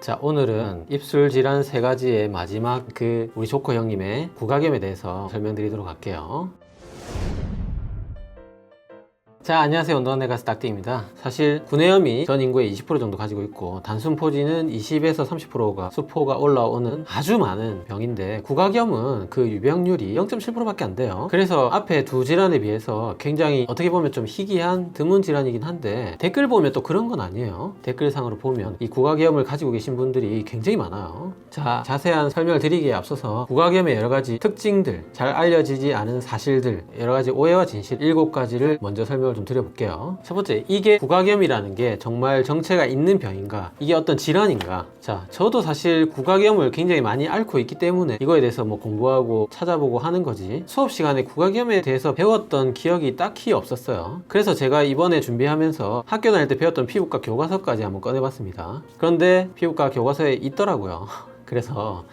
자 오늘은 입술 질환 세 가지의 마지막 그 우리 조커 형님의 구각염에 대해서 설명드리도록 할게요. 자 안녕하세요. 운동한 가스 닥팅입니다. 사실 구내염이 전 인구의 20% 정도 가지고 있고 단순 포진은 20에서 30%가 수포가 올라오는 아주 많은 병인데 구각염은 그 유병률이 0.7%밖에 안 돼요. 그래서 앞에 두 질환에 비해서 굉장히 어떻게 보면 좀 희귀한 드문 질환이긴 한데 댓글 보면 또 그런 건 아니에요. 댓글상으로 보면 이 구각염을 가지고 계신 분들이 굉장히 많아요. 자 자세한 설명을 드리기에 앞서서 구각염의 여러 가지 특징들 잘 알려지지 않은 사실들 여러 가지 오해와 진실 일곱 가지를 먼저 설명을 좀 드려볼게요. 첫 번째, 이게 구각염이라는 게 정말 정체가 있는 병인가? 이게 어떤 질환인가? 자, 저도 사실 구각염을 굉장히 많이 앓고 있기 때문에 이거에 대해서 뭐 공부하고 찾아보고 하는 거지. 수업 시간에 구각염에 대해서 배웠던 기억이 딱히 없었어요. 그래서 제가 이번에 준비하면서 학교 다닐 때 배웠던 피부과 교과서까지 한번 꺼내봤습니다. 그런데 피부과 교과서에 있더라고요. 그래서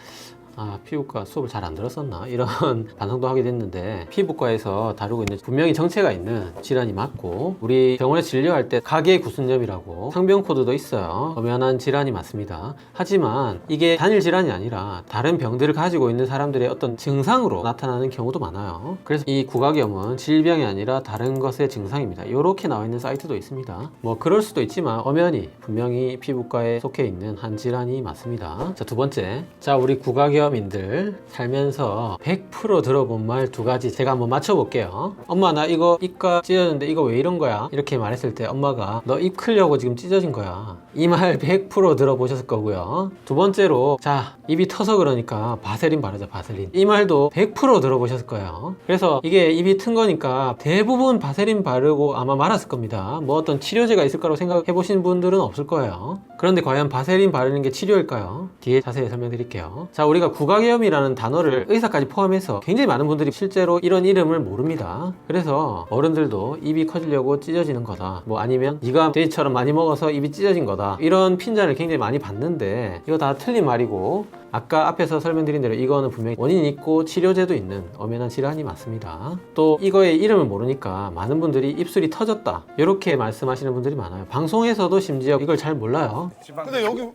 아, 피부과 수업을 잘 안 들었었나? 이런 반성도 하게 됐는데, 피부과에서 다루고 있는 분명히 정체가 있는 질환이 맞고, 우리 병원에서 진료할 때 가계 구순염이라고 상병 코드도 있어요. 엄연한 질환이 맞습니다. 하지만 이게 단일 질환이 아니라 다른 병들을 가지고 있는 사람들의 어떤 증상으로 나타나는 경우도 많아요. 그래서 이 구각염은 질병이 아니라 다른 것의 증상입니다. 이렇게 나와 있는 사이트도 있습니다. 뭐 그럴 수도 있지만 엄연히 분명히 피부과에 속해 있는 한 질환이 맞습니다. 자, 두 번째. 자, 우리 구각염 구각염인들 살면서 100% 들어본 말 두 가지 제가 한번 맞춰볼게요. 엄마 나 이거 입가 찢어졌는데 이거 왜 이런 거야? 이렇게 말했을 때 엄마가 너 입 크려고 지금 찢어진 거야. 이 말 100% 들어보셨을 거고요. 두 번째로 자 입이 터서 그러니까 바세린 바르자 바세린. 이 말도 100% 들어보셨을 거예요. 그래서 이게 입이 튼 거니까 대부분 바세린 바르고 아마 말았을 겁니다. 뭐 어떤 치료제가 있을 거라고 생각해 보신 분들은 없을 거예요. 그런데 과연 바세린 바르는 게 치료일까요? 뒤에 자세히 설명드릴게요. 자 우리가 구각염이라는 단어를 의사까지 포함해서 굉장히 많은 분들이 실제로 이런 이름을 모릅니다. 그래서 어른들도 입이 커지려고 찢어지는 거다. 뭐 아니면 네가 돼지처럼 많이 먹어서 입이 찢어진 거다. 이런 핀잔을 굉장히 많이 받는데 이거 다 틀린 말이고 아까 앞에서 설명드린 대로 이거는 분명히 원인이 있고 치료제도 있는 엄연한 질환이 맞습니다. 또 이거의 이름을 모르니까 많은 분들이 입술이 터졌다. 이렇게 말씀하시는 분들이 많아요. 방송에서도 심지어 이걸 잘 몰라요. 근데 여기 왜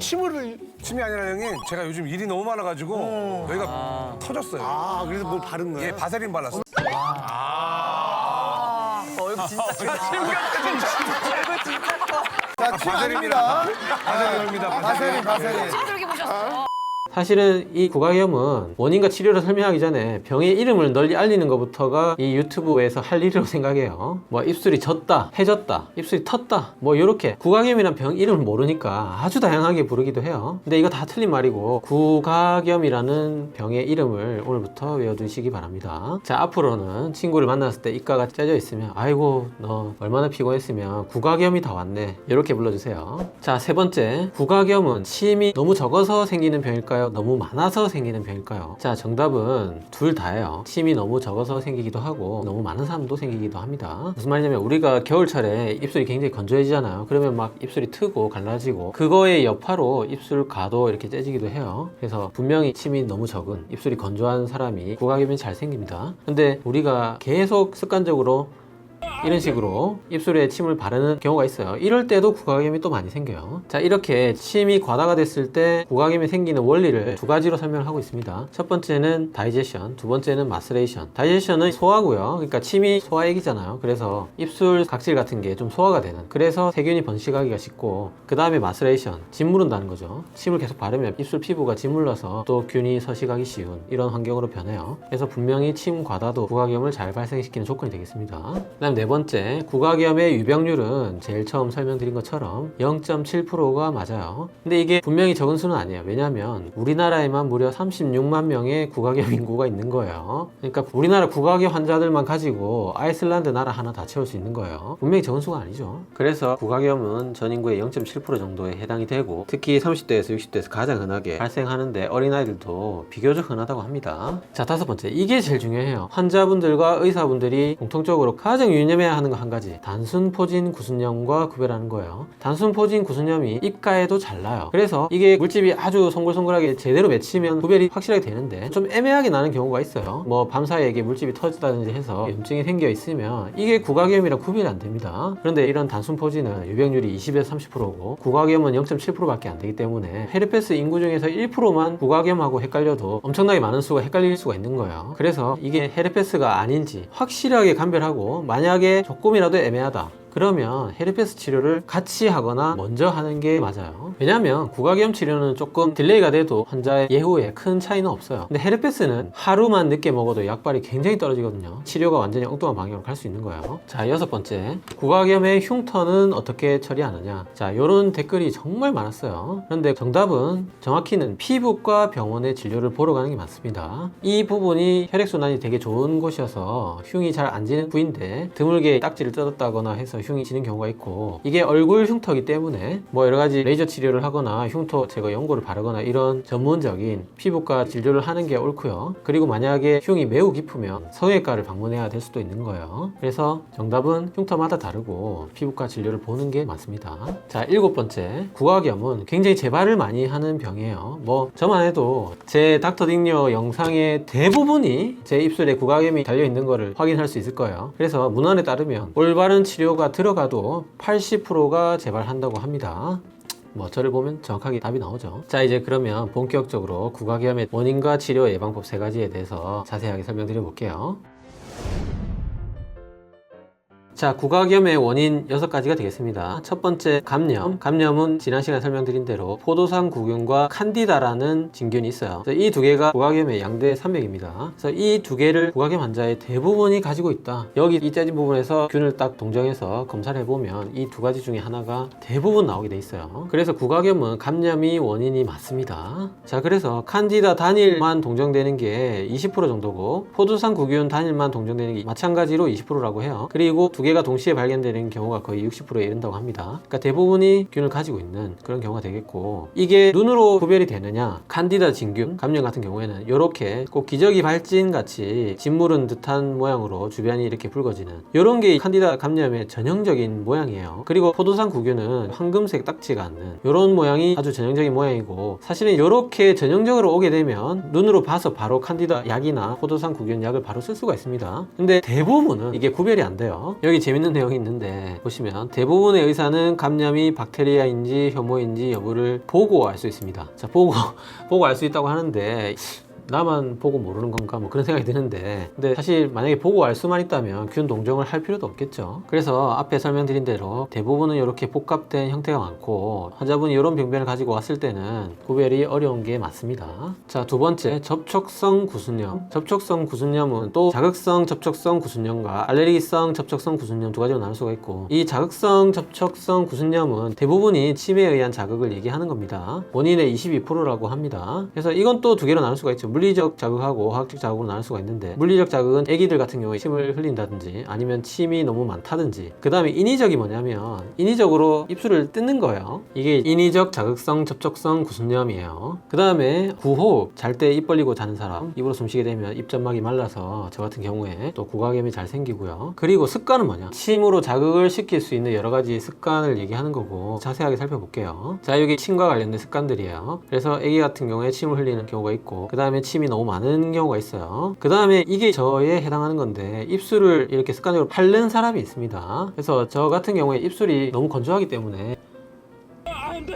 침을 침이 아니라 형님 제가 요즘 일이 너무 많아가지고 여기가 터졌어요. 아 그래서 뭘 바른 거야? 예, 바세린 발랐어. 자, 침 아닙니다. 바세린입니다. 바세린 바세린. 저렇게 보셨어. 사실은 이 구각염은 원인과 치료를 설명하기 전에 병의 이름을 널리 알리는 것부터가 이 유튜브에서 할 일이라고 생각해요. 뭐 입술이 졌다, 해졌다, 입술이 텄다, 뭐 이렇게 구각염이란 병 이름을 모르니까 아주 다양하게 부르기도 해요. 근데 이거 다 틀린 말이고 구각염이라는 병의 이름을 오늘부터 외워두시기 바랍니다. 자 앞으로는 친구를 만났을 때 입가가 째져 있으면 아이고 너 얼마나 피곤했으면 구각염이 다 왔네 이렇게 불러주세요. 자 세 번째 구각염은 침이 너무 적어서 생기는 병일까요? 너무 많아서 생기는 병일까요? 자, 정답은 둘 다예요. 침이 너무 적어서 생기기도 하고 너무 많은 사람도 생기기도 합니다. 무슨 말이냐면 우리가 겨울철에 입술이 굉장히 건조해지잖아요. 그러면 막 입술이 트고 갈라지고 그거의 여파로 입술 가도 이렇게 째지기도 해요. 그래서 분명히 침이 너무 적은 입술이 건조한 사람이 구각염이 잘 생깁니다. 근데 우리가 계속 습관적으로 이런 식으로 입술에 침을 바르는 경우가 있어요. 이럴 때도 구각염이 또 많이 생겨요. 자, 이렇게 침이 과다가 됐을 때 구각염이 생기는 원리를 두 가지로 설명을 하고 있습니다. 첫 번째는 다이제션, 두 번째는 마스레이션. 다이제션은 소화고요. 그러니까 침이 소화액이잖아요. 그래서 입술 각질 같은 게 좀 소화가 되는. 그래서 세균이 번식하기가 쉽고 그 다음에 마스레이션, 짓무른다는 거죠. 침을 계속 바르면 입술 피부가 짓물러서 또 균이 서식하기 쉬운 이런 환경으로 변해요. 그래서 분명히 침 과다도 구각염을 잘 발생시키는 조건이 되겠습니다. 그다음 네 번째, 구각염의 유병률은 제일 처음 설명드린 것처럼 0.7%가 맞아요. 근데 이게 분명히 적은 수는 아니에요. 왜냐하면 우리나라에만 무려 36만 명의 구각염 인구가 있는 거예요. 그러니까 우리나라 구각염 환자들만 가지고 아이슬란드 나라 하나 다 채울 수 있는 거예요. 분명히 적은 수가 아니죠. 그래서 구각염은 전 인구의 0.7% 정도에 해당이 되고 특히 30대에서 60대에서 가장 흔하게 발생하는데 어린아이들도 비교적 흔하다고 합니다. 자, 다섯 번째. 이게 제일 중요해요. 환자분들과 의사분들이 공통적으로 가장 유념해 조심해야 하는 거 한 가지. 단순 포진 구순염과 구별하는 거예요. 단순 포진 구순염이 입가에도 잘 나요. 그래서 이게 물집이 아주 송글송글하게 제대로 맺히면 구별이 확실하게 되는데 좀 애매하게 나는 경우가 있어요. 뭐 밤사이에 이게 물집이 터지다든지 해서 염증이 생겨 있으면 이게 구각염이랑 구별이 안 됩니다. 그런데 이런 단순 포진은 유병률이 20에서 30%고 구각염은 0.7%밖에 안 되기 때문에 헤르페스 인구 중에서 1%만 구각염하고 헷갈려도 엄청나게 많은 수가 헷갈릴 수가 있는 거예요. 그래서 이게 헤르페스가 아닌지 확실하게 감별하고 만약에 조금이라도 애매하다. 그러면 헤르페스 치료를 같이 하거나 먼저 하는 게 맞아요. 왜냐하면 구각염 치료는 조금 딜레이가 돼도 환자의 예후에 큰 차이는 없어요. 근데 헤르페스는 하루만 늦게 먹어도 약발이 굉장히 떨어지거든요. 치료가 완전히 엉뚱한 방향으로 갈 수 있는 거예요. 자, 여섯 번째. 구각염의 흉터는 어떻게 처리하느냐. 자, 이런 댓글이 정말 많았어요. 그런데 정답은 정확히는 피부과 병원의 진료를 보러 가는 게 맞습니다. 이 부분이 혈액순환이 되게 좋은 곳이어서 흉이 잘 안 지는 부위인데 드물게 딱지를 뜯었다거나 해서 흉이 지는 경우가 있고 이게 얼굴 흉터이기 때문에 뭐 여러 가지 레이저 치료를 하거나 흉터 제거 연고를 바르거나 이런 전문적인 피부과 진료를 하는 게 옳고요. 그리고 만약에 흉이 매우 깊으면 성형외과를 방문해야 될 수도 있는 거예요. 그래서 정답은 흉터마다 다르고 피부과 진료를 보는 게 맞습니다. 자, 일곱 번째. 구각염은 굉장히 재발을 많이 하는 병이에요. 뭐 저만 해도 제 닥터 딩녀 영상의 대부분이 제 입술에 구각염이 달려 있는 거를 확인할 수 있을 거예요. 그래서 문헌에 따르면 올바른 치료가 들어가도 80%가 재발한다고 합니다. 뭐 저를 보면 정확하게 답이 나오죠. 자 이제 그러면 본격적으로 구각염의 원인과 치료 예방법 세 가지에 대해서 자세하게 설명드려 볼게요. 자, 구각염의 원인 여섯 가지가 되겠습니다. 첫 번째, 감염. 감염은 지난 시간에 설명드린 대로 포도상 구균과 칸디다라는 진균이 있어요. 이 두 개가 구각염의 양대 산맥입니다. 그래서 이 두 개를 구각염 환자의 대부분이 가지고 있다. 여기 이 째진 부분에서 균을 딱 동정해서 검사를 해보면 이 두 가지 중에 하나가 대부분 나오게 돼 있어요. 그래서 구각염은 감염이 원인이 맞습니다. 자, 그래서 칸디다 단일만 동정되는 게 20% 정도고 포도상 구균 단일만 동정되는 게 마찬가지로 20%라고 해요. 그리고 두개 가 동시에 발견되는 경우가 거의 60%에 이른다고 합니다. 그러니까 대부분이 균을 가지고 있는 그런 경우가 되겠고 이게 눈으로 구별이 되느냐? 칸디다 진균 감염 같은 경우에는 이렇게 꼭 기저귀 발진 같이 짓무른 듯한 모양으로 주변이 이렇게 붉어지는 이런 게 칸디다 감염의 전형적인 모양이에요. 그리고 포도상 구균은 황금색 딱지가 않는 이런 모양이 아주 전형적인 모양이고 사실은 이렇게 전형적으로 오게 되면 눈으로 봐서 바로 칸디다 약이나 포도상 구균 약을 바로 쓸 수가 있습니다. 근데 대부분은 이게 구별이 안 돼요. 여기 재밌는 내용이 있는데 보시면 대부분의 의사는 감염이 박테리아인지 혐오인지 여부를 보고 알 수 있습니다. 자, 보고 보고 알 수 있다고 하는데 나만 보고 모르는 건가? 뭐 그런 생각이 드는데. 근데 사실 만약에 보고 알 수만 있다면 균 동정을 할 필요도 없겠죠. 그래서 앞에 설명드린 대로 대부분은 이렇게 복합된 형태가 많고 환자분이 이런 병변을 가지고 왔을 때는 구별이 어려운 게 맞습니다. 자 두 번째. 접촉성 구순염. 접촉성 구순염은 또 자극성 접촉성 구순염과 알레르기성 접촉성 구순염 두 가지로 나눌 수가 있고 이 자극성 접촉성 구순염은 대부분이 침에 의한 자극을 얘기하는 겁니다. 원인의 22%라고 합니다. 그래서 이건 또 두 개로 나눌 수가 있죠 물리적 자극하고 화학적 자극으로 나눌 수가 있는데 물리적 자극은 아기들 같은 경우에 침을 흘린다든지 아니면 침이 너무 많다든지 그 다음에 인위적이 뭐냐면 인위적으로 입술을 뜯는 거예요. 이게 인위적 자극성 접촉성 구순염이에요. 그 다음에 구호흡 잘 때 입 벌리고 자는 사람 입으로 숨쉬게 되면 입점막이 말라서 저 같은 경우에 또 구각염이 잘 생기고요. 그리고 습관은 뭐냐? 침으로 자극을 시킬 수 있는 여러 가지 습관을 얘기하는 거고 자세하게 살펴볼게요. 자 여기 침과 관련된 습관들이에요. 그래서 아기 같은 경우에 침을 흘리는 경우가 있고 그 다음에 침이 너무 많은 경우가 있어요. 그 다음에 이게 저에 해당하는 건데 입술을 이렇게 습관적으로 핥는 사람이 있습니다. 그래서 저 같은 경우에 입술이 너무 건조하기 때문에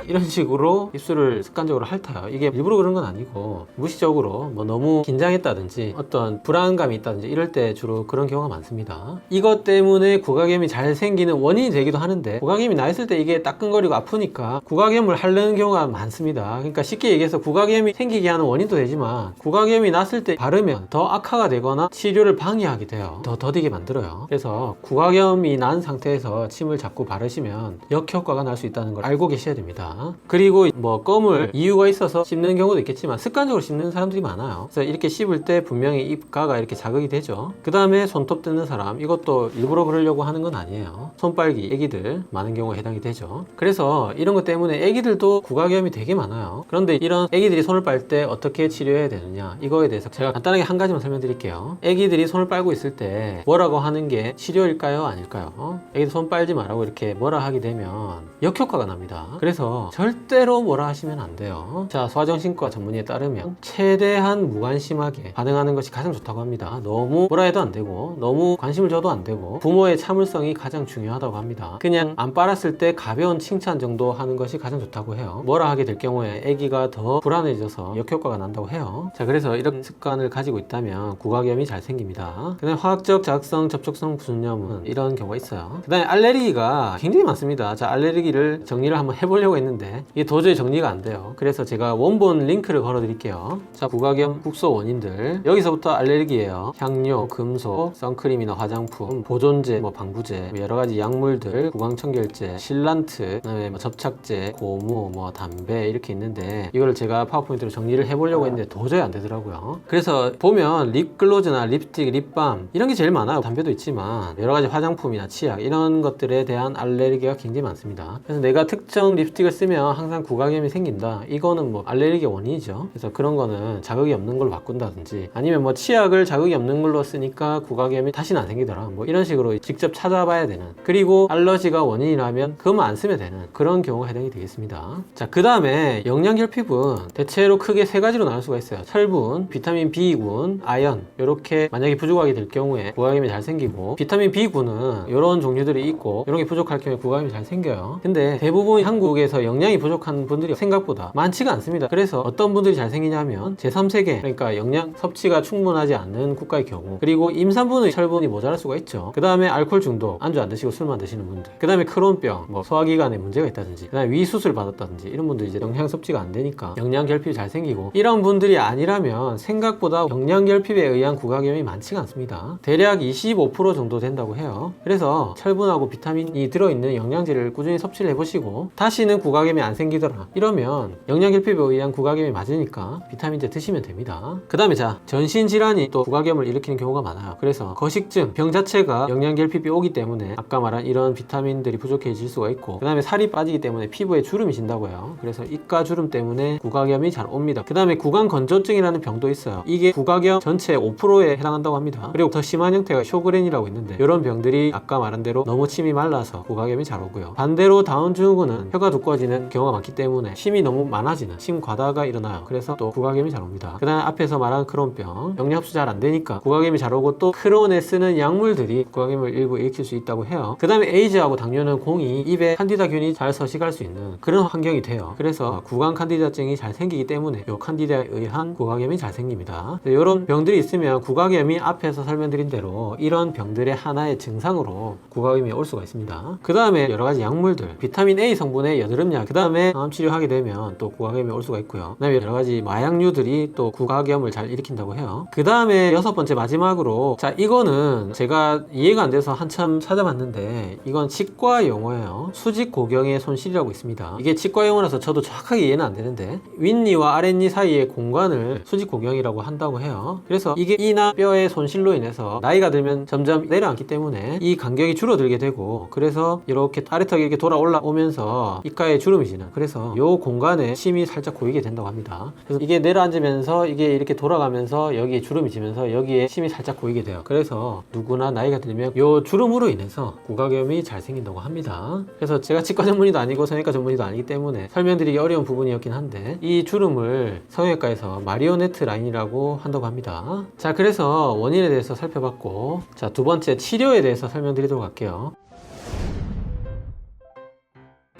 이런 식으로 입술을 습관적으로 핥아요. 이게 일부러 그런 건 아니고 무의식적으로 뭐 너무 긴장했다든지 어떤 불안감이 있다든지 이럴 때 주로 그런 경우가 많습니다. 이것 때문에 구각염이 잘 생기는 원인이 되기도 하는데 구각염이 나 있을 때 이게 따끔거리고 아프니까 구각염을 앓는 경우가 많습니다. 그러니까 쉽게 얘기해서 구각염이 생기게 하는 원인도 되지만 구각염이 났을 때 바르면 더 악화가 되거나 치료를 방해하게 돼요. 더 더디게 만들어요. 그래서 구각염이 난 상태에서 침을 자꾸 바르시면 역효과가 날 수 있다는 걸 알고 계셔야 됩니다. 됩니다. 그리고 뭐 껌을 이유가 있어서 씹는 경우도 있겠지만 습관적으로 씹는 사람들이 많아요. 그래서 이렇게 씹을 때 분명히 입가가 이렇게 자극이 되죠. 그 다음에 손톱 뜯는 사람 이것도 일부러 그러려고 하는 건 아니에요. 손빨기 애기들 많은 경우에 해당이 되죠. 그래서 이런 것 때문에 애기들도 구각염이 되게 많아요. 그런데 이런 애기들이 손을 빨 때 어떻게 치료해야 되느냐 이거에 대해서 제가 간단하게 한 가지만 설명드릴게요. 애기들이 손을 빨고 있을 때 뭐라고 하는 게 치료일까요? 아닐까요? 어? 애기들 손 빨지 말라고 이렇게 뭐라 하게 되면 역효과가 납니다. 그래서 절대로 뭐라 하시면 안 돼요. 자, 소아정신과 전문의에 따르면 최대한 무관심하게 반응하는 것이 가장 좋다고 합니다. 너무 뭐라 해도 안 되고 너무 관심을 줘도 안 되고 부모의 참을성이 가장 중요하다고 합니다. 그냥 안 빨았을 때 가벼운 칭찬 정도 하는 것이 가장 좋다고 해요. 뭐라 하게 될 경우에 아기가 더 불안해져서 역효과가 난다고 해요. 자, 그래서 이런 습관을 가지고 있다면 구각염이 잘 생깁니다. 그다음에 화학적 자극성 접촉성 부순염은 이런 경우가 있어요. 그다음에 알레르기가 굉장히 많습니다. 자, 알레르기를 정리를 한번 해보려고 했는데 이게 도저히 정리가 안 돼요. 그래서 제가 원본 링크를 걸어 드릴게요. 자, 구각염 국소 원인들. 여기서부터 알레르기예요. 향료, 금속, 선크림이나 화장품, 보존제, 뭐 방부제, 뭐 여러 가지 약물들, 구강청결제, 실란트, 그다음에 뭐 접착제, 고무, 뭐 담배 이렇게 있는데 이걸 제가 파워포인트로 정리를 해 보려고 했는데 도저히 안 되더라고요. 그래서 보면 립글로즈나 립스틱, 립밤 이런 게 제일 많아요. 담배도 있지만 여러 가지 화장품이나 치약 이런 것들에 대한 알레르기가 굉장히 많습니다. 그래서 내가 특정 립스틱을 쓰면 항상 구각염이 생긴다. 이거는 뭐 알레르기 원인이죠. 그래서 그런 거는 자극이 없는 걸로 바꾼다든지 아니면 뭐 치약을 자극이 없는 걸로 쓰니까 구각염이 다시는 안 생기더라. 뭐 이런 식으로 직접 찾아봐야 되는. 그리고 알러지가 원인이라면 그것만 안 쓰면 되는 그런 경우가 해당이 되겠습니다. 자, 그 다음에 영양결핍은 대체로 크게 세 가지로 나눌 수가 있어요. 철분, 비타민 B군, 아연 이렇게 만약에 부족하게 될 경우에 구각염이 잘 생기고 비타민 B군은 이런 종류들이 있고 이런 게 부족할 경우에 구각염이 잘 생겨요. 근데 대부분 한국 에서 영양이 부족한 분들이 생각보다 많지가 않습니다. 그래서 어떤 분들이 잘 생기냐면 제3세계 그러니까 영양 섭취가 충분하지 않는 국가의 경우 그리고 임산부는 철분이 모자랄 수가 있죠. 그 다음에 알코올 중독 안주 안 드시고 술만 드시는 분들 그 다음에 크론병 뭐 소화기관에 문제가 있다든지 그 다음에 위수술 받았다든지 이런 분들 이제 영양 섭취가 안 되니까 영양 결핍이 잘 생기고 이런 분들이 아니라면 생각보다 영양 결핍에 의한 구각염이 많지가 않습니다. 대략 25% 정도 된다고 해요. 그래서 철분하고 비타민이 들어있는 영양제를 꾸준히 섭취를 해보시고 다시는 구각염이 안 생기더라 이러면 영양 결핍에 의한 구각염이 맞으니까 비타민제 드시면 됩니다. 그 다음에 자 전신 질환이 또 구각염을 일으키는 경우가 많아요. 그래서 거식증 병 자체가 영양 결핍이 오기 때문에 아까 말한 이런 비타민들이 부족해질 수가 있고 그 다음에 살이 빠지기 때문에 피부에 주름이 진다고 해요. 그래서 입가 주름 때문에 구각염이 잘 옵니다. 그 다음에 구강 건조증이라는 병도 있어요. 이게 구각염 전체 5%에 해당한다고 합니다. 그리고 더 심한 형태가 쇼그렌이라고 있는데 이런 병들이 아까 말한 대로 너무 침이 말라서 구각염이 잘 오고요. 반대로 다운 증후군은 혀가 두꺼 워지는 경우가 많기 때문에 침이 너무 많아지는 침 과다가 일어나요. 그래서 또 구각염이 잘 옵니다. 그 다음에 앞에서 말한 크론병 영양 흡수 잘 안 되니까 구각염이 잘 오고 또 크론에 쓰는 약물들이 구각염을 일부 일으킬 수 있다고 해요. 그 다음에 에이즈하고 당뇨는 공이 입에 칸디다균이 잘 서식할 수 있는 그런 환경이 돼요. 그래서 구강 칸디다증이 잘 생기기 때문에 이 칸디다에 의한 구각염이 잘 생깁니다. 이런 병들이 있으면 구각염이 앞에서 설명드린 대로 이런 병들의 하나의 증상으로 구각염이 올 수가 있습니다. 그 다음에 여러 가지 약물들, 비타민 A 성분의 여드름 약, 그 다음에 항암 치료하게 되면 또 구각염이 올 수가 있고요. 그 다음에 여러 가지 마약류들이 또 구각염을 잘 일으킨다고 해요. 그 다음에 여섯 번째 마지막으로 자 이거는 제가 이해가 안 돼서 한참 찾아봤는데 이건 치과 용어예요. 수직 고경의 손실이라고 있습니다. 이게 치과 용어라서 저도 정확하게 이해는 안 되는데 윗니와 아랫니 사이의 공간을 수직 고경이라고 한다고 해요. 그래서 이게 이나 뼈의 손실로 인해서 나이가 들면 점점 내려앉기 때문에 이 간격이 줄어들게 되고 그래서 이렇게 아래턱이 이렇게 돌아 올라오면서 입가 에 주름이 지는 그래서 이 공간에 침이 살짝 고이게 된다고 합니다. 그래서 이게 내려앉으면서 이게 이렇게 돌아가면서 여기에 주름이 지면서 여기에 침이 살짝 고이게 돼요. 그래서 누구나 나이가 들면 이 주름으로 인해서 구각염이 잘 생긴다고 합니다. 그래서 제가 치과 전문의도 아니고 성형외과 전문의도 아니기 때문에 설명드리기 어려운 부분이었긴 한데 이 주름을 성형외과에서 마리오네트 라인이라고 한다고 합니다. 자, 그래서 원인에 대해서 살펴봤고 자, 두 번째 치료에 대해서 설명드리도록 할게요.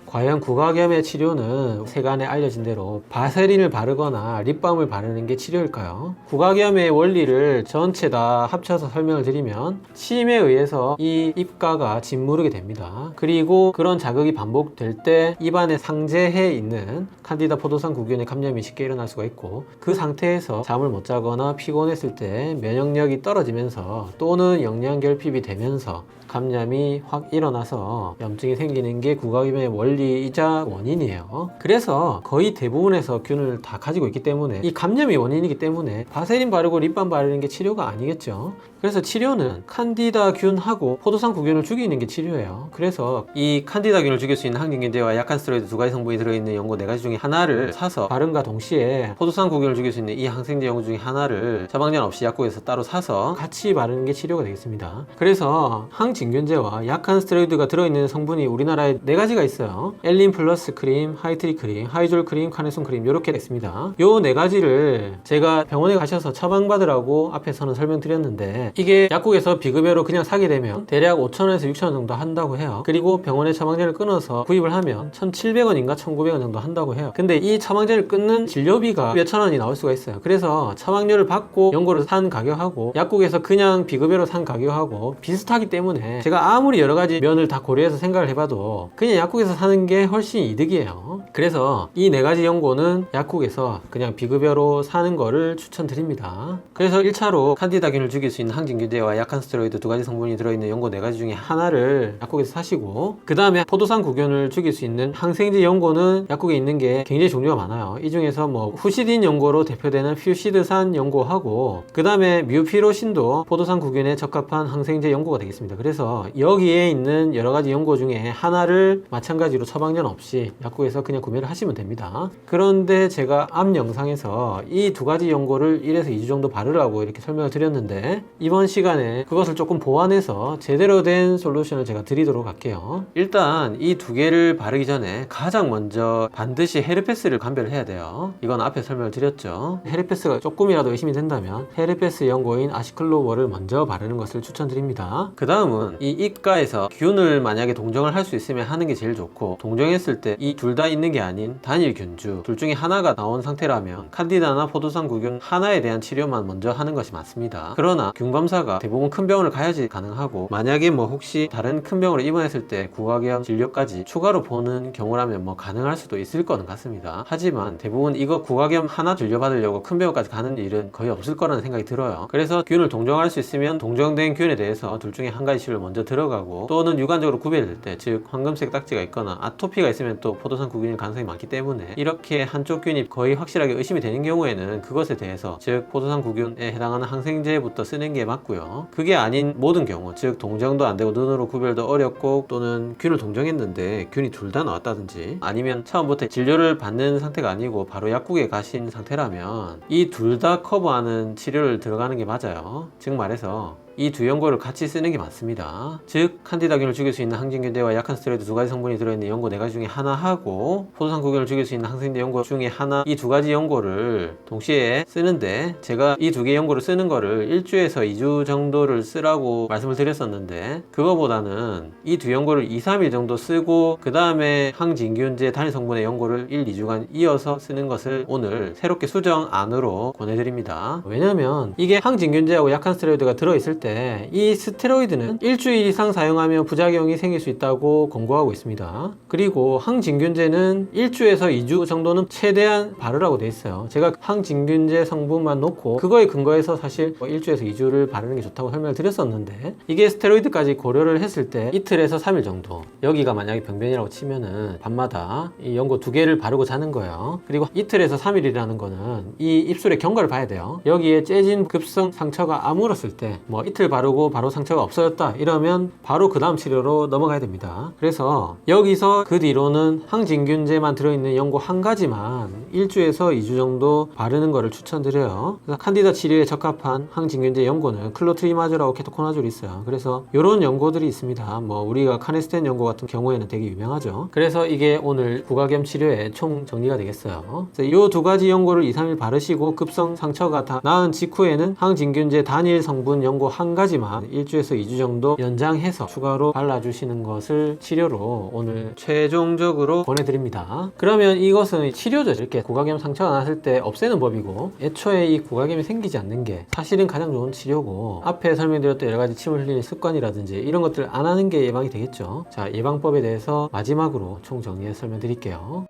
과연 구각염의 치료는 세간에 알려진 대로 바세린을 바르거나 립밤을 바르는 게 치료일까요? 구각염의 원리를 전체 다 합쳐서 설명을 드리면 침에 의해서 이 입가가 짓무르게 됩니다. 그리고 그런 자극이 반복될 때 입안에 상재해 있는 칸디다 포도상 구균의 감염이 쉽게 일어날 수가 있고 그 상태에서 잠을 못 자거나 피곤했을 때 면역력이 떨어지면서 또는 영양 결핍이 되면서 감염이 확 일어나서 염증이 생기는 게 구각염의 원리 주기이자 원인이에요. 그래서 거의 대부분에서 균을 다 가지고 있기 때문에 이 감염이 원인이기 때문에 바세린 바르고 립밤 바르는 게 치료가 아니겠죠. 그래서 치료는 칸디다 균하고 포도상 구균을 죽이는 게 치료예요. 그래서 이 칸디다 균을 죽일 수 있는 항균균제와 약한 스테로이드 두 가지 성분이 들어있는 연고 네 가지 중에 하나를 사서 바른과 동시에 포도상 구균을 죽일 수 있는 이 항생제 연고 중에 하나를 처방전 없이 약국에서 따로 사서 같이 바르는 게 치료가 되겠습니다. 그래서 항진균제와 약한 스테로이드가 들어있는 성분이 우리나라에 네 가지가 있어요. 엘린 플러스 크림, 하이트리 크림, 하이졸 크림, 카네손 크림 이렇게 있습니다. 요 네 가지를 제가 병원에 가셔서 처방받으라고 앞에서는 설명드렸는데 이게 약국에서 비급여로 그냥 사게 되면 대략 5천원에서 6천원 정도 한다고 해요. 그리고 병원에 처방전을 끊어서 구입을 하면 1,700원인가 1,900원 정도 한다고 해요. 근데 이 처방전을 끊는 진료비가 몇천 원이 나올 수가 있어요. 그래서 처방료를 받고 연고를 산 가격하고 약국에서 그냥 비급여로 산 가격하고 비슷하기 때문에 제가 아무리 여러 가지 면을 다 고려해서 생각을 해봐도 그냥 약국에서 사는 게 훨씬 이득이에요. 그래서 이 네 가지 연고는 약국에서 그냥 비급여로 사는 거를 추천드립니다. 그래서 1차로 칸디다균을 죽일 수 있는 항진균제와 약한 스테로이드 두 가지 성분이 들어있는 연고 네 가지 중에 하나를 약국에서 사시고 그 다음에 포도상 구균을 죽일 수 있는 항생제 연고는 약국에 있는 게 굉장히 종류가 많아요. 이 중에서 뭐 후시딘 연고로 대표되는 퓨시드산 연고하고 그 다음에 뮤피로신도 포도상 구균에 적합한 항생제 연고가 되겠습니다. 그래서 여기에 있는 여러 가지 연고 중에 하나를 마찬가지로 처방전 없이 약국에서 그냥 구매를 하시면 됩니다. 그런데 제가 앞 영상에서 이 두 가지 연고를 1에서 2주 정도 바르라고 이렇게 설명을 드렸는데 이번 시간에 그것을 조금 보완해서 제대로 된 솔루션을 제가 드리도록 할게요. 일단 이 두 개를 바르기 전에 가장 먼저 반드시 헤르페스를 감별을 해야 돼요. 이건 앞에 설명을 드렸죠. 헤르페스가 조금이라도 의심이 된다면 헤르페스 연고인 아시클로버를 먼저 바르는 것을 추천드립니다. 그 다음은 이 입가에서 균을 만약에 동정을 할 수 있으면 하는 게 제일 좋고 동정했을 때 이 둘 다 있는 게 아닌 단일 균주 둘 중에 하나가 나온 상태라면 칸디다나 포도상 구균 하나에 대한 치료만 먼저 하는 것이 맞습니다. 그러나 균 검사가 대부분 큰 병원을 가야지 가능하고 만약에 뭐 혹시 다른 큰 병으로 입원했을 때 구강염 진료까지 추가로 보는 경우라면 뭐 가능할 수도 있을 거는 같습니다. 하지만 대부분 이거 구강염 하나 진료받으려고 큰 병원까지 가는 일은 거의 없을 거라는 생각이 들어요. 그래서 균을 동정할 수 있으면 동정된 균에 대해서 둘 중에 한 가지 치료를 먼저 들어가고 또는 유관적으로 구별될 때 즉 황금색 딱지가 있거나 아토피가 있으면 또 포도상 구균일 가능성이 많기 때문에 이렇게 한쪽 균이 거의 확실하게 의심이 되는 경우에는 그것에 대해서 즉 포도상 구균에 해당하는 항생제부터 쓰는 게 맞고요. 그게 아닌 모든 경우 즉 동정도 안 되고 눈으로 구별도 어렵고 또는 균을 동정했는데 균이 둘 다 나왔다든지 아니면 처음부터 진료를 받는 상태가 아니고 바로 약국에 가신 상태라면 이 둘 다 커버하는 치료를 들어가는 게 맞아요. 즉 말해서 이 두 연고를 같이 쓰는 게 맞습니다. 즉 칸디다균을 죽일 수 있는 항진균제와 약한 스테로이드 두 가지 성분이 들어있는 연고 네 가지 중에 하나 하고 포도상 구균을 죽일 수 있는 항생제 연고 중에 하나 이 두 가지 연고를 동시에 쓰는데 제가 이 두 개 연고를 쓰는 거를 1주에서 2주 정도를 쓰라고 말씀을 드렸었는데 그거보다는 이 두 연고를 2, 3일 정도 쓰고 그 다음에 항진균제 단일 성분의 연고를 1, 2주간 이어서 쓰는 것을 오늘 새롭게 수정 안으로 권해드립니다. 왜냐면 이게 항진균제하고 약한 스테로이드가 들어있을 때이 스테로이드는 일주일 이상 사용하면 부작용이 생길 수 있다고 권고하고 있습니다. 그리고 항진균제는 1주에서 2주 정도는 최대한 바르라고 돼 있어요. 제가 항진균제 성분만 놓고 그거에 근거해서 사실 뭐 1주에서 2주를 바르는 게 좋다고 설명을 드렸었는데 이게 스테로이드까지 고려를 했을 때 이틀에서 3일 정도 여기가 만약에 병변이라고 치면은 밤마다 이 연고 두 개를 바르고 자는 거예요. 그리고 이틀에서 3일이라는 거는 이 입술의 경과를 봐야 돼요. 여기에 째진 급성 상처가 아물었을 때 뭐 이틀 바르고 바로 상처가 없어졌다 이러면 바로 그 다음 치료로 넘어가야 됩니다. 그래서 여기서 그 뒤로는 항진균제만 들어있는 연고 한 가지만 1주에서 2주 정도 바르는 거를 추천드려요. 그래서 칸디다 치료에 적합한 항진균제 연고는 클로트리마졸하고 케토코나졸이 있어요. 그래서 이런 연고들이 있습니다. 뭐 우리가 카네스텐 연고 같은 경우에는 되게 유명하죠. 그래서 이게 오늘 부가염 치료의 총 정리가 되겠어요. 이 두 가지 연고를 2, 3일 바르시고 급성 상처가 다 나은 직후에는 항진균제 단일 성분 연고 한 가지만 1주에서 2주 정도 연장해서 추가로 발라주시는 것을 치료로 오늘 최종적으로 보내드립니다. 그러면 이것은 치료죠. 이렇게 구강염 상처가 났을 때 없애는 법이고 애초에 이 구강염이 생기지 않는 게 사실은 가장 좋은 치료고 앞에 설명드렸던 여러 가지 침을 흘리는 습관이라든지 이런 것들 안 하는 게 예방이 되겠죠. 자, 예방법에 대해서 마지막으로 총 정리해서 설명드릴게요.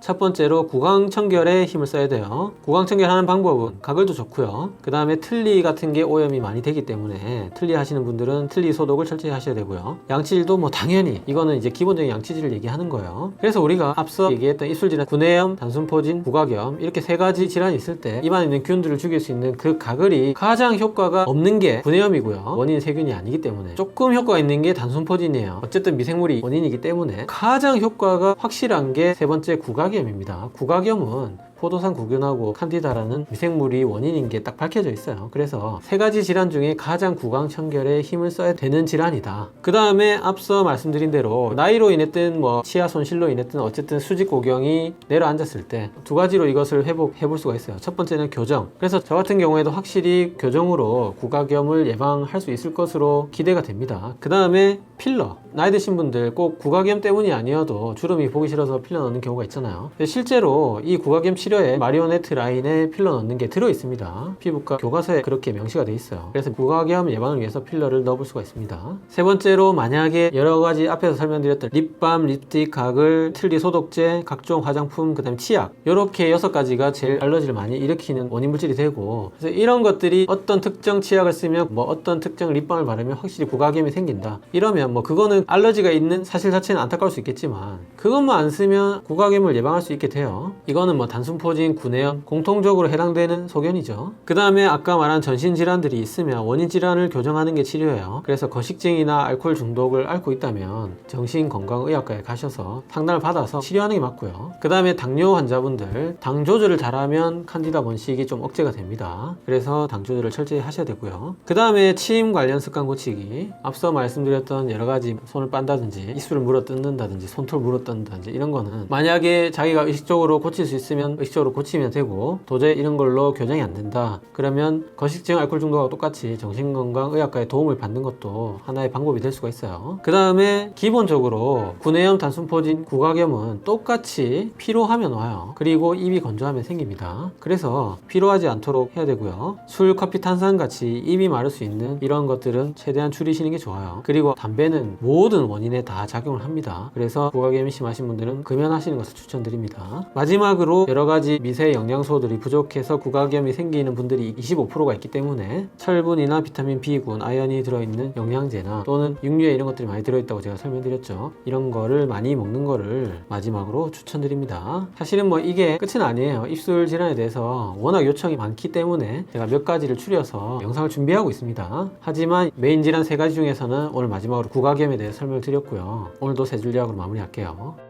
첫 번째로 구강청결에 힘을 써야 돼요. 구강청결 하는 방법은 가글도 좋고요. 그 다음에 틀니 같은 게 오염이 많이 되기 때문에 틀니 하시는 분들은 틀니 소독을 철저히 하셔야 되고요. 양치질도 뭐 당연히 이거는 이제 기본적인 양치질을 얘기하는 거예요. 그래서 우리가 앞서 얘기했던 입술질환, 구내염, 단순포진, 구각염 이렇게 세 가지 질환이 있을 때 입안에 있는 균들을 죽일 수 있는 그 가글이 가장 효과가 없는 게 구내염이고요. 원인 세균이 아니기 때문에 조금 효과가 있는 게 단순포진이에요. 어쨌든 미생물이 원인이기 때문에 가장 효과가 확실한 게 세 번째 구각 염입니다. 구각염은 포도산 구균하고 칸디다라는 미생물이 원인인 게 딱 밝혀져 있어요. 그래서 세 가지 질환 중에 가장 구강청결에 힘을 써야 되는 질환이다. 그 다음에 앞서 말씀드린 대로 나이로 인했든 뭐 치아 손실로 인했든 어쨌든 수직 고경이 내려앉았을 때 두 가지로 이것을 회복해 볼 수가 있어요. 첫 번째는 교정. 그래서 저 같은 경우에도 확실히 교정으로 구각염을 예방할 수 있을 것으로 기대가 됩니다. 그 다음에 필러. 나이 드신 분들 꼭 구각염 때문이 아니어도 주름이 보기 싫어서 필러 넣는 경우가 있잖아요. 실제로 이 구각염 치료 에 마리오네트 라인에 필러 넣는 게 들어 있습니다. 피부과 교과서에 그렇게 명시가 돼 있어요. 그래서 구각염 예방을 위해서 필러를 넣어볼 수가 있습니다. 세 번째로 만약에 여러 가지 앞에서 설명드렸던 립밤, 립스틱, 가글, 틀니 소독제, 각종 화장품, 그 다음에 치약 이렇게 여섯 가지가 제일 알러지를 많이 일으키는 원인 물질이 되고 그래서 이런 것들이 어떤 특정 치약을 쓰면 뭐 어떤 특정 립밤을 바르면 확실히 구각염이 생긴다. 이러면 뭐 그거는 알러지가 있는 사실 자체는 안타까울 수 있겠지만 그것만 안 쓰면 구각염을 예방할 수 있게 돼요. 이거는 뭐 단순 포진, 구내염 공통적으로 해당되는 소견이죠. 그 다음에 아까 말한 전신 질환들이 있으면 원인 질환을 교정하는 게 치료예요. 그래서 거식증이나 알코올 중독을 앓고 있다면 정신건강의학과에 가셔서 상담을 받아서 치료하는 게 맞고요. 그 다음에 당뇨 환자분들 당 조절을 잘하면 칸디다 번식이 좀 억제가 됩니다. 그래서 당 조절을 철저히 하셔야 되고요. 그 다음에 침 관련 습관 고치기 앞서 말씀드렸던 여러 가지 손을 빤다든지 입술을 물어 뜯는다든지 손톱을 물어 뜯는다든지 이런 거는 만약에 자기가 의식적으로 고칠 수 있으면 의식적으로 고치면 되고 도저히 이런 걸로 교정이 안 된다. 그러면 거식증 알코올 중독하고 똑같이 정신건강의학과의 도움을 받는 것도 하나의 방법이 될 수가 있어요. 그 다음에 기본적으로 구내염 단순포진 구각염은 똑같이 피로하면 와요. 그리고 입이 건조하면 생깁니다. 그래서 피로하지 않도록 해야 되고요. 술 커피 탄산 같이 입이 마를 수 있는 이런 것들은 최대한 줄이시는 게 좋아요. 그리고 담배는 모든 원인에 다 작용을 합니다. 그래서 구각염이 심하신 분들은 금연하시는 것을 추천드립니다. 마지막으로 여러 가지 미세 영양소들이 부족해서 구각염이 생기는 분들이 25%가 있기 때문에 철분이나 비타민 B군, 아연이 들어있는 영양제나 또는 육류에 이런 것들이 많이 들어있다고 제가 설명드렸죠. 이런 거를 많이 먹는 거를 마지막으로 추천드립니다. 사실은 뭐 이게 끝은 아니에요. 입술 질환에 대해서 워낙 요청이 많기 때문에 제가 몇 가지를 추려서 영상을 준비하고 있습니다. 하지만 메인 질환 세 가지 중에서는 오늘 마지막으로 구각염에 대해 설명을 드렸고요. 오늘도 세줄 요약으로 마무리할게요